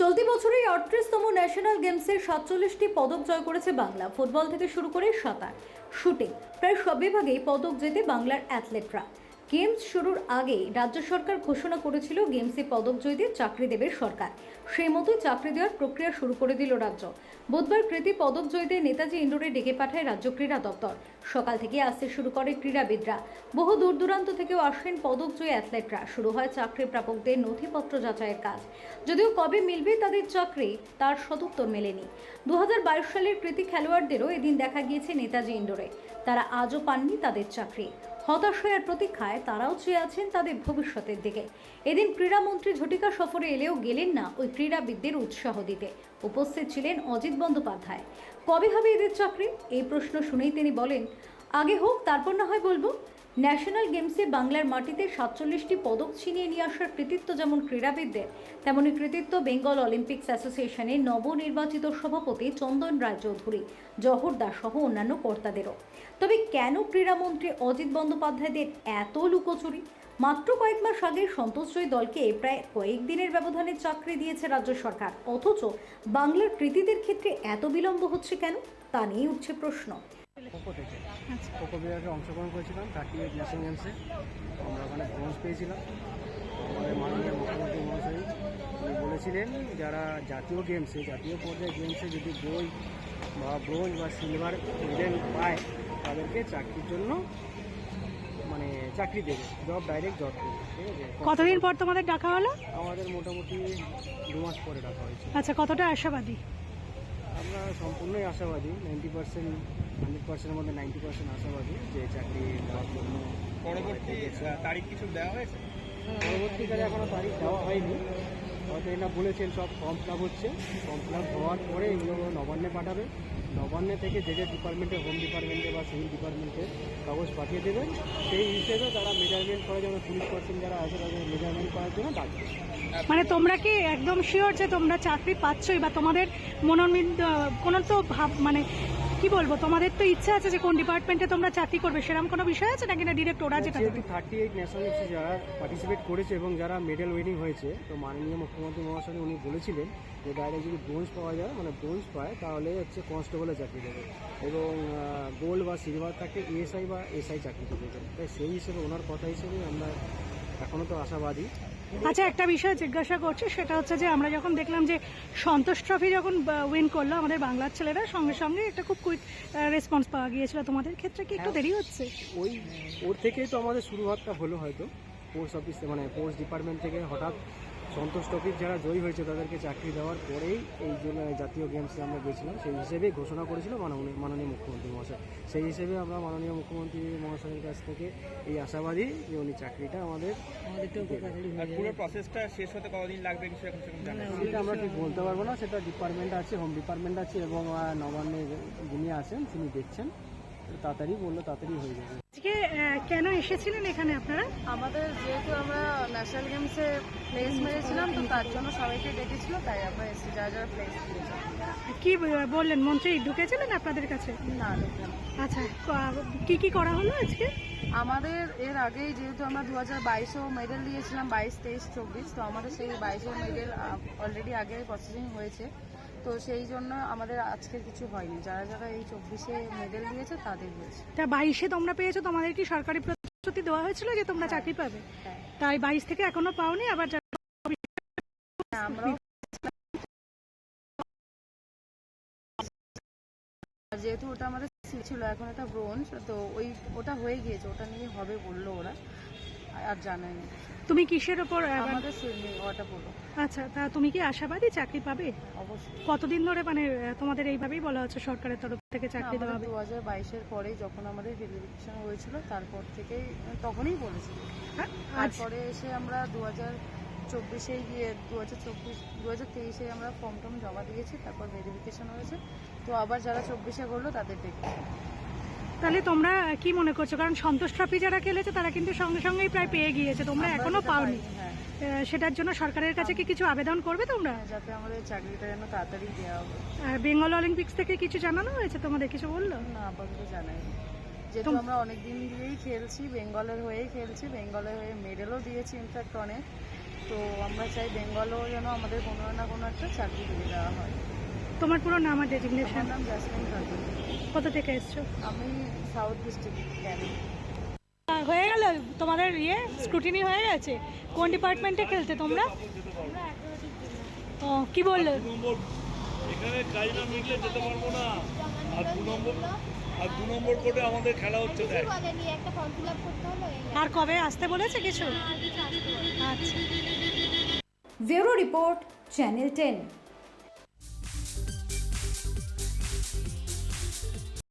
চলতি বছরেই আটত্রিশতম ন্যাশনাল গেমসে সাতচল্লিশটি পদক জয় করেছে বাংলা। ফুটবল থেকে শুরু করে সাঁতার শুটিং প্রায় সব বিভাগেই পদক জেতে বাংলার অ্যাথলেটরা গেমস শুরুর আগে রাজ্য সরকার ঘোষণা করেছিল গেমসে পদক জয়ীদের চাকরি দেবে সরকার। সেই মতোই চাকরি দেওয়ার প্রক্রিয়া শুরু করে দিল রাজ্য। বুধবার কৃতি পদক জয়ীদের নেতাজি ইন্ডোরে ডেকে পাঠায় রাজ্য ক্রীড়া দপ্তর। সকাল থেকে আসতে শুরু করে ক্রীড়াবিদরা। বহু দূর দূরান্ত থেকেও আসেন পদক জয়ী অ্যাথলেটরা। শুরু হয় চাকরি প্রাপকদের নথিপত্র যাচাইয়ের কাজ। যদিও কবে মিলবে তাদের চাকরি, তার সদুত্তর মেলেনি। দু হাজার বাইশ সালের কৃতি খেলোয়াড়দেরও এদিন দেখা গিয়েছে নেতাজি ইন্ডোরে তারা আজও পাননি তাদের চাকরি। হতাশ হওয়ার প্রতীক্ষায় তারাও চেয়ে আছেন তাদের ভবিষ্যতের দিকে। এদিন ক্রীড়ামন্ত্রী ঝটিকা সফরে এলেও গেলেন না ওই ক্রীড়াবিদদের উৎসাহ দিতে। উপস্থিত ছিলেন অজিত বন্দ্যোপাধ্যায়। কবে হবে এদের চাকরি? এই প্রশ্ন শুনেই তিনি বলেন, আগে হোক, তারপর না হয় বলব। ন্যাশনাল গেমসে বাংলার মাটিতে সাতচল্লিশটি পদক ছিনিয়ে নিয়ে আসার কৃতিত্ব যেমন ক্রীড়াবিদদের, তেমনি কৃতিত্ব বেঙ্গল অলিম্পিক্স অ্যাসোসিয়েশনের নবনির্বাচিত সভাপতি চন্দন রায়চৌধুরী, জহর দাস সহ অন্যান্য কর্তাদেরও। তবে কেন ক্রীড়ামন্ত্রী অজিত বন্দ্যোপাধ্যায়দের এত লুকোচুরি? মাত্র কয়েক মাস আগে সন্তোষজয়ী দলকে প্রায় কয়েকদিনের ব্যবধানে চাকরি দিয়েছে রাজ্য সরকার, অথচ বাংলার কৃতিদের ক্ষেত্রে এত বিলম্ব হচ্ছে কেন? তা নিয়ে উঠছে প্রশ্ন। খোখো থেকে। খোখো বিভাগে অংশগ্রহণ করেছিলাম থার্টি এইট ন্যাশনাল গেমসে আমরা ওখানে ব্রোঞ্জ পেয়েছিলাম। আমাদের মাননীয় মুখ্যমন্ত্রী মহাশয় উনি বলেছিলেন যারা জাতীয় গেমসে জাতীয় পর্যায়ে গেমসে যদি গোল্ড বা ব্রোঞ্জ বা সিলভার মেডেল পায় তাদেরকে চাকরির জন্য মানে চাকরি দেবে জব ডাইরেক্ট জব দেবে ঠিক আছে? কতদিন পর তোমাদের ডাকা হলো? আমাদের মোটামুটি দু মাস পরে ডাকা হয়েছে। আচ্ছা কতটা আশাবাদী? আমরা সম্পূর্ণই আশাবাদী নাইনটি পার্সেন্ট হান্ড্রেড পার্সেন্টের মধ্যে নাইনটি পার্সেন্ট আশাবাদী যে চাকরি দেওয়ার জন্য পরবর্তী তারিখ কিছু দেওয়া হয়েছে? পরবর্তীকালে এখনও তারিখ দেওয়া হয়নি। হয়তো এটা বলেছেন সব ফর্ম ফিল হচ্ছে। ফর্ম ফিল হওয়ার পরে এগুলো নবান্নে পাঠাবে। নবান্নে থেকে যে যে ডিপার্টমেন্টে হোম ডিপার্টমেন্টে বা সিভিল ডিপার্টমেন্টে কাগজ পাঠিয়ে দেবেন, সেই হিসেবে তারা মেজারমেন্ট করার জন্য, পুলিশ পার্সন যারা আছে তাদের মেজারমেন্ট করার জন্য ডাকবে মানে তোমরা কি একদম শিওর যে তোমরা চাকরি পাচ্ছই বা তোমাদের মনোনীত কোনো তো ভাব মানে কি বলব তোমাদের তো ইচ্ছা আছে যে কোন ডিপার্টমেন্টে তোমরা চাকরি করবে সেরকম কোনো বিষয় আছে নাকি না ডিরেক্ট ওরা যেটা যেহেতু থার্টি এইট ন্যাশনাল গেমসে যারা পার্টিসিপেট করেছে এবং যারা মেডেল উইনিং হয়েছে তো মাননীয় মুখ্যমন্ত্রী মহাশয় উনি বলেছিলেন যে ডাইরেক্ট যদি ব্রোঞ্জ পাওয়া যায় মানে ব্রোঞ্জ পায় তাহলে হচ্ছে কনস্টেবলের চাকরি দেবে এবং গোল্ড বা সিলভার থাকে এএসআই বা এসআই চাকরি দেবে। তাই সেই হিসেবে ওনার কথা হিসেবে আমরা এখনও তো আশাবাদী। আচ্ছা একটা বিষয় জিজ্ঞাসা করছি সেটা হচ্ছে যে আমরা যখন দেখলাম যে সন্তোষ ট্রফি যখন উইন করল আমাদের বাংলার ছেলেরা সঙ্গে সঙ্গে একটা খুব কুইক রেসপন্স পাওয়া গিয়েছিল। তোমাদের ক্ষেত্রে কি একটু দেরি হচ্ছে? ওই ওর থেকেই তো আমাদের শুরুয়াতটা হলো হয়তো। পোস্ট অফিস মানে পোস্ট ডিপার্টমেন্ট থেকে হঠাৎ সন্তোষ টপিক যারা জয়ী হয়েছে তাদেরকে চাকরি দেওয়ার পরেই এই জন্য জাতীয় গেমসে আমরা গেছিলাম সেই হিসেবেই ঘোষণা করেছিল মাননীয় মাননীয় মুখ্যমন্ত্রী মহাশয়। সেই হিসেবে আমরা মাননীয় মুখ্যমন্ত্রী মহাশয়ের কাছ থেকে এই আশাবাদী যে উনি চাকরিটা আমাদের পুরো প্রসেসটা শেষ হতে কতদিন লাগবে কিছু এখন সেরকম জানা নেই। সেটা আমরা ঠিক বলতে পারব না সেটা ডিপার্টমেন্ট আছে হোম ডিপার্টমেন্ট আছে এবং নবান্নে যিনি আছেন তিনি দেখছেন। তাড়াতাড়ি বললে তাড়াতাড়ি হয়ে যাবে। আজকে কেন এসেছিলেন এখানে আপনারা? আমাদের যেহেতু আমরা ন্যাশনাল গেমসে প্লেস মেরেছিলাম তো তার জন্য সবাইকে ডেকেছিল তাই আমরা এসেছি যারা যারা প্লেস কি বললেন মন্ত্রী ঢুকেছিলেন আপনাদের কাছে? না আচ্ছা ক- কি কি করা হলো আজকে? আমাদের এর আগেই যেহেতু আমরা দু হাজার বাইশেও মেডেল দিয়েছিলাম বাইশ তেইশ চব্বিশ তো আমাদের সেই বাইশের মেডেল অলরেডি আগে প্রসেসিং হয়েছে। তো সেই জন্য আমাদের আজকে কিছু হয়নি। যারা যারা এই চব্বিশে মেডেল দিয়েছে তাদের হয়েছে। তা বাইশে তোমরা পেয়েছ তোমাদের কি সরকারি প্রতিশ্রুতি দেওয়া হয়েছিল যে তোমরা চাকরি পাবে? হ্যাঁ। তাই বাইশ থেকে এখনও পাওনি আবার হ্যাঁ, আমরাও যেহেতু ওটা আমাদের ছিল এখন এটা ব্রোঞ্জ তো ওই ওটা হয়ে গিয়েছে ওটা নিয়ে হবে বলল ওরা। আর জানায়নি তুমি কিসের ওপর আমাদের সুইমিং ওয়াটার পোলো আচ্ছা তা তুমি কি আশাবাদী চাকরি পাবে? অবশ্যই। কতদিন ধরে মানে তোমাদের এইভাবেই বলা হচ্ছে সরকারের তরফ থেকে চাকরি দেওয়া হবে? দু হাজার বাইশের পরেই যখন আমাদের ভেরিফিকেশন হয়েছিল তারপর থেকেই তখনই বলেছিল হ্যাঁ, তারপরে এসে আমরা দু হাজার চব্বিশে গিয়ে দু হাজার চব্বিশ দু হাজার তেইশে আমরা ফর্ম টর্ম জমা দিয়েছি তারপর ভেরিফিকেশন হয়েছে। তো আবার যারা চব্বিশে করল তাদের ডেকে তাহলে তোমরা কি মনে করছ? কারণ সন্তোষ ট্রফি যারা খেলেছে তারা কিন্তু সঙ্গে সঙ্গেই প্রায় পেয়ে গিয়েছে। তোমরা এখনও পাওনি। হ্যাঁ। সেটার জন্য সরকারের কাছে কি কিছু আবেদন করবে তোমরা? হ্যাঁ, যাতে আমাদের চাকরিটা যেন তাড়াতাড়ি দেওয়া হবে আর বেঙ্গল অলিম্পিক্স থেকে কিছু জানানো হয়েছে? তোমাদের কিছু বলল? না আপাতত জানাই যেহেতু আমরা অনেক দিন দিয়েই খেলছি বেঙ্গলের হয়েই খেলছি বেঙ্গলের হয়ে মেডেলও দিয়েছি ইনফ্যাক্ট অনেক। তো আমরা চাই বেঙ্গলও যেন আমাদের কোনো না কোনো একটা চাকরি দিয়ে দেওয়া হয়। তোমার পুরো নাম আর ডেজিগনেশন নাম জাসমিন খাতুন কোথা থেকে এসছো? আমি সাউথ ডিস্ট্রিক্ট হয়ে গেল? তোমাদের ইয়ে স্ক্রুটিনি হয়ে গেছে? কোন ডিপার্টমেন্টে খেলতে তোমরা? ও কি বলল? এখানে কাজ না মিটলে যেতে পারব না। আর দু নম্বর আর দু নম্বর কোর্টে আমাদের খেলা হচ্ছে দেখ। আর কবে? আসতে বলেছে কিছু? আচ্ছা। Bureau report channel ten.